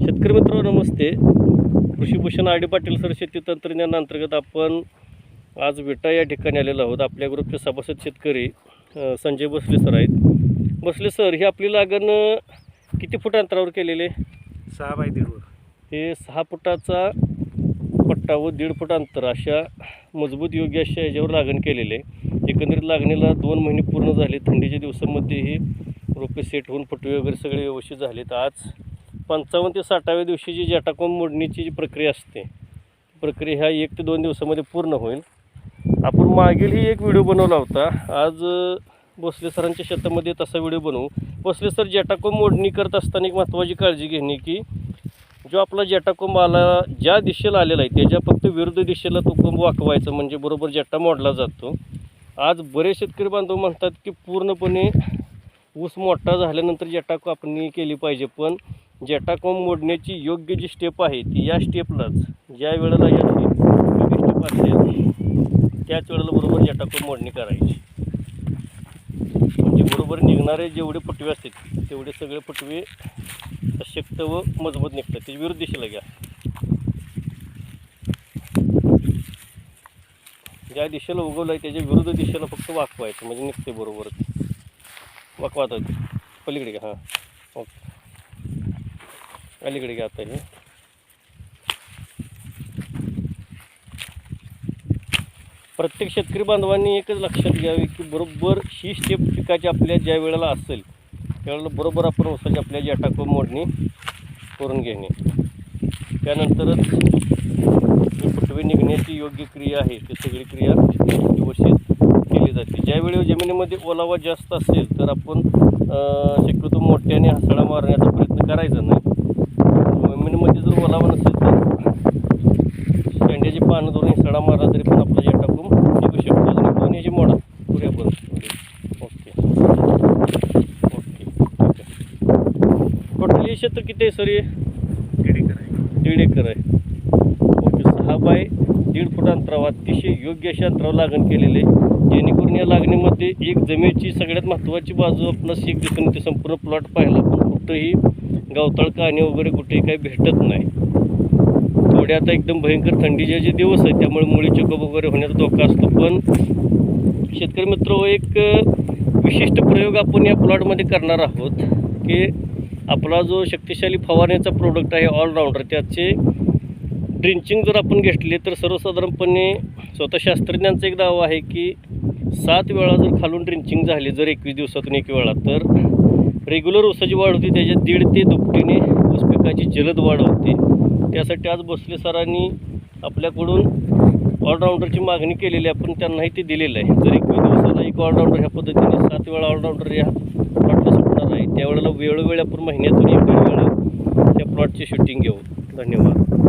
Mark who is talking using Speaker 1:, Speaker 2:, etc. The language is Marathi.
Speaker 1: शेतकरी मित्र नमस्ते. कृषीभूषण आर डी पाटील सर शेती तंत्रज्ञान अंतर्गत आपण आज विटा या ठिकाणी आलेलो आहोत. आपल्या ग्रुपचे सभासद शेतकरी संजय भोसले सर आहेत. भोसले सर ही आपली लागण किती फूट अंतरावर केलेले
Speaker 2: सहा बाय दीडवर
Speaker 1: हे सहा फुटाचा पट्टा व दीड फूट अंतर अशा मजबूत योग्य अशा याच्यावर लागण केलेले एकंदरीत लागणीला दोन महिने पूर्ण झाले. थंडीच्या दिवसामध्ये ही रोपे सेट होऊन फुटवे वगैरे सगळे व्यवस्थित झाले तर आज पंचावन्न ते साठाव्या दिवशी जी जटाकोम मोडणीची जी प्रक्रिया असते प्रक्रिया ह्या एक ते दोन दिवसामध्ये पूर्ण होईल. आपण मागीलही एक व्हिडिओ बनवला होता. आज अ, भोसले सरांच्या शेतामध्ये तसा व्हिडिओ बनवू. भोसले सर जटाकोंब मोडणी करत असताना एक महत्त्वाची काळजी घेणे की जो आपला जटाकोंब आला ज्या दिशेला आलेला आहे त्याच्या फक्त विरुद्ध दिशेला तो कोंब वाकवायचा म्हणजे बरोबर जटा मोडला जातो. आज बरेच शेतकरी बांधव म्हणतात की पूर्णपणे ऊस मोठा झाल्यानंतर जटाको आपण केली पाहिजे पण जटाकोम मोडण्याची योग्य जी स्टेप आहे ती या स्टेपलाच ज्या वेळेला या स्टेप असेल त्याच वेळेला बरोबर जटाकोम मोडणी करायची. म्हणजे बरोबर निघणारे जेवढे पटवे असतील तेवढे सगळे पटवे शक्त व मजबूत निघतात. त्याच्या विरुद्ध दिशेला घ्या. ज्या दिशेला उगवलं आहे त्याच्या विरुद्ध दिशेला फक्त वाकवायचं. म्हणजे निघते बरोबर. वाकवात पलीकडे घ्या. हां. ओके. अलीकडे आता हे. प्रत्येक शेतकरी बांधवांनी एकच लक्षात घ्यावे की बरोबर ही स्टेप पिकाची आपल्या ज्या वेळेला असेल त्यावेळेला बरोबर आपण उसाची आपल्या जी टाकून मोडणी करून घेणे. त्यानंतरच जी फुटवे निघण्याची योग्य क्रिया आहे ती सगळी क्रिया व्यवस्थित केली जाते. ज्यावेळी हो जमिनीमध्ये ओलावा जास्त असेल तर आपण शक्यतो मोठ्याने हसळा मारण्याचा प्रयत्न करायचा नाही जमिनीमध्ये जर ओलावा नसेल तर शेंड्याची पानं धरून हिसडा मारला तरी पण आपला जे टाकून निघू शकतो. आणि दोन याची मोडा. पुऱ्या ओके. ओके. टोटल हे क्षेत्र किती आहे सर हे?
Speaker 2: दीड एकर आहे.
Speaker 1: दीड एकर आहे. ओके सहा बाय दीड फूट अंतरावर अतिशय योग्य अशा अंतरावर लागण केलेले आहे. जेणेकरून या लागणीमध्ये एक जमिनीची सगळ्यात महत्त्वाची बाजू आपणास एक दिसून येते संपूर्ण प्लॉट पाहिला पण कुठंही गावताळ कहाणी वगैरे कुठेही काही भेटत नाही. थोडे आता एकदम भयंकर थंडीचे जे दिवस आहेत त्यामुळे मुळी चेकअप वगैरे होण्याचा धोका असतो. पण शेतकरी मित्र हो, एक विशिष्ट प्रयोग आपण या प्लॉटमध्ये करणार आहोत की आपला जो शक्तिशाली फवारण्याचा प्रोडक्ट आहे ऑलराऊंडर त्याचे ड्रिंचिंग जर आपण घेतले तर सर्वसाधारणपणे स्वतः शास्त्रज्ञांचा एक दावा आहे की सात वेळा जर खालून ड्रिंचिंग झाली जर एकवीस दिवसातून एक वेळा तर रेग्युलर ऊसाची वाढ होती त्याच्यात दीड ते दुपटीने ऊस पिकाची जलद वाढ होते. त्यासाठी आज भोसले सरांनी आपल्याकडून ऑलराऊंडरची मागणी केलेली आहे. आपण त्यांनाही ते दिलेलं आहे. जर एक दिवसाला एक ऑलराऊंडर ह्या पद्धतीने सात वेळा ऑलराऊंडर या प्लॉटला सुटणार आहे त्यावेळेला वेळोवेळी आपण महिन्यातून एक वेळा त्या प्लॉटची शूटिंग घेऊ. धन्यवाद.